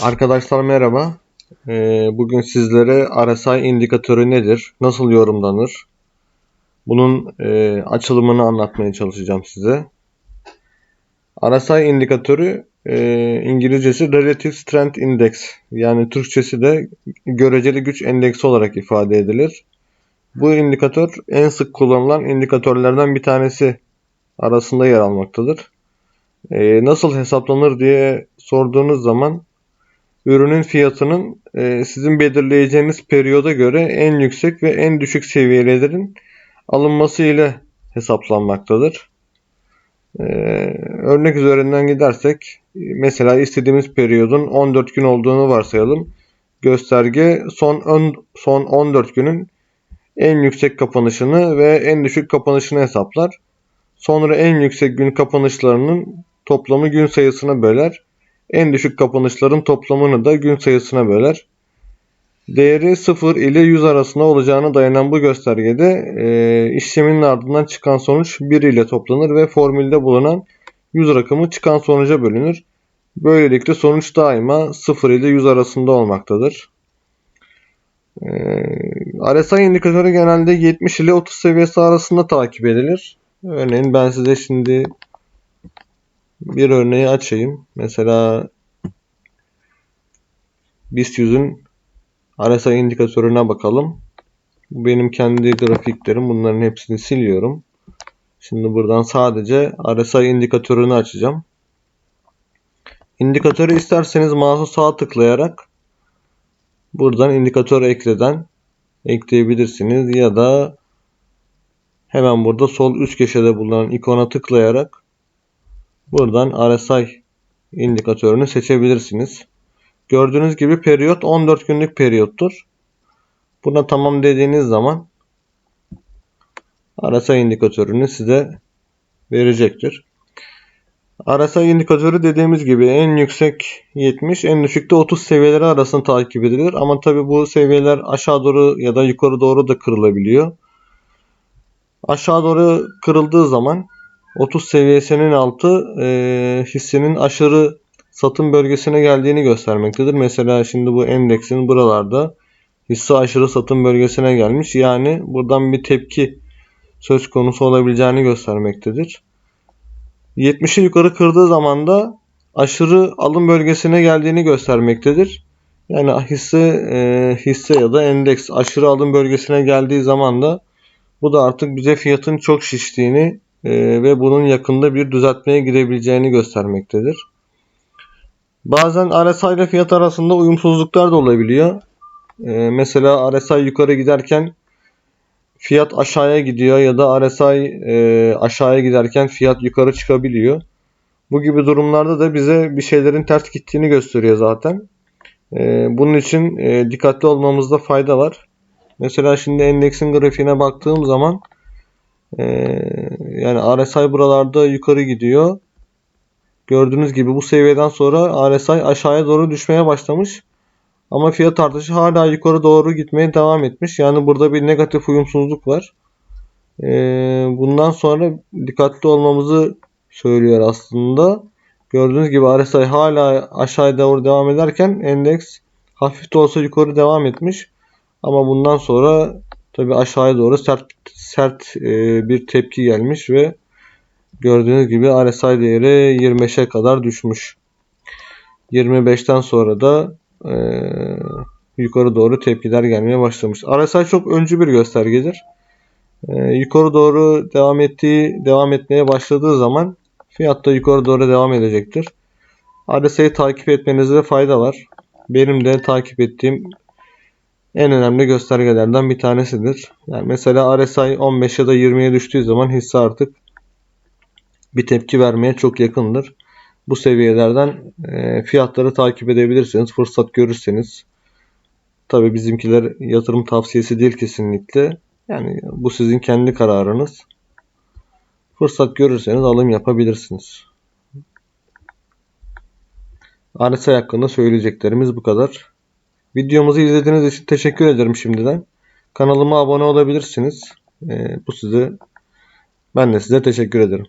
Arkadaşlar merhaba. Ee, bugün sizlere RSI indikatörü nedir, nasıl yorumlanır, bunun e, açılımını anlatmaya çalışacağım size. RSI indikatörü e, İngilizcesi Relative Strength Index yani Türkçesi de göreceli güç endeksi olarak ifade edilir. Bu indikatör en sık kullanılan indikatörlerden bir tanesi arasında yer almaktadır. E, nasıl hesaplanır diye sorduğunuz zaman ürünün fiyatının e, sizin belirleyeceğiniz periyoda göre en yüksek ve en düşük seviyelerin alınması ile hesaplanmaktadır. E, örnek üzerinden gidersek mesela istediğimiz periyodun 14 gün olduğunu varsayalım. Gösterge son ön, son 14 günün en yüksek kapanışını ve en düşük kapanışını hesaplar. Sonra en yüksek gün kapanışlarının toplamı gün sayısına böler en düşük kapanışların toplamını da gün sayısına böler. Değeri 0 ile 100 arasında olacağına dayanan bu göstergede e, işleminin ardından çıkan sonuç 1 ile toplanır ve formülde bulunan 100 rakamı çıkan sonuca bölünür. Böylelikle sonuç daima 0 ile 100 arasında olmaktadır. E, RSI indikatörü genelde 70 ile 30 seviyesi arasında takip edilir. Örneğin ben size şimdi bir örneği açayım. Mesela BIST 100'ün RSI indikatörüne bakalım. Bu benim kendi grafiklerim. Bunların hepsini siliyorum. Şimdi buradan sadece RSI indikatörünü açacağım. İndikatörü isterseniz mouse'u sağ tıklayarak buradan indikatör ekleden ekleyebilirsiniz ya da hemen burada sol üst köşede bulunan ikona tıklayarak Buradan RSI indikatörünü seçebilirsiniz. Gördüğünüz gibi periyot 14 günlük periyottur. Buna tamam dediğiniz zaman RSI indikatörünü size verecektir. RSI indikatörü dediğimiz gibi en yüksek 70, en düşükte 30 seviyeleri arasında takip edilir. Ama tabi bu seviyeler aşağı doğru ya da yukarı doğru da kırılabiliyor. Aşağı doğru kırıldığı zaman 30 seviyesinin altı e, hissenin aşırı satım bölgesine geldiğini göstermektedir. Mesela şimdi bu endeksin buralarda hisse aşırı satım bölgesine gelmiş. Yani buradan bir tepki söz konusu olabileceğini göstermektedir. 70'i yukarı kırdığı zaman da aşırı alım bölgesine geldiğini göstermektedir. Yani hisse e, hisse ya da endeks aşırı alım bölgesine geldiği zaman da bu da artık bize fiyatın çok şiştiğini e, ve bunun yakında bir düzeltmeye girebileceğini göstermektedir. Bazen RSI ile fiyat arasında uyumsuzluklar da olabiliyor. E, mesela RSI yukarı giderken fiyat aşağıya gidiyor ya da RSI e, aşağıya giderken fiyat yukarı çıkabiliyor. Bu gibi durumlarda da bize bir şeylerin ters gittiğini gösteriyor zaten. E, bunun için e, dikkatli olmamızda fayda var. Mesela şimdi endeksin grafiğine baktığım zaman ee, yani RSI buralarda yukarı gidiyor. Gördüğünüz gibi bu seviyeden sonra RSI aşağıya doğru düşmeye başlamış. Ama fiyat artışı hala yukarı doğru gitmeye devam etmiş. Yani burada bir negatif uyumsuzluk var. Ee, bundan sonra dikkatli olmamızı söylüyor aslında. Gördüğünüz gibi RSI hala aşağıya doğru devam ederken endeks hafif de olsa yukarı devam etmiş. Ama bundan sonra tabi aşağıya doğru sert sert e, bir tepki gelmiş ve gördüğünüz gibi RSI değeri 25'e kadar düşmüş. 25'ten sonra da e, yukarı doğru tepkiler gelmeye başlamış. RSI çok öncü bir göstergedir. E, yukarı doğru devam ettiği devam etmeye başladığı zaman fiyat da yukarı doğru devam edecektir. RSI'yi takip etmenizde fayda var. Benim de takip ettiğim en önemli göstergelerden bir tanesidir. Yani mesela RSI 15 ya da 20'ye düştüğü zaman hisse artık bir tepki vermeye çok yakındır. Bu seviyelerden e, fiyatları takip edebilirsiniz. Fırsat görürseniz. Tabi bizimkiler yatırım tavsiyesi değil kesinlikle. Yani bu sizin kendi kararınız. Fırsat görürseniz alım yapabilirsiniz. RSI hakkında söyleyeceklerimiz bu kadar. Videomuzu izlediğiniz için teşekkür ederim şimdiden. Kanalıma abone olabilirsiniz. Ee, bu size ben de size teşekkür ederim.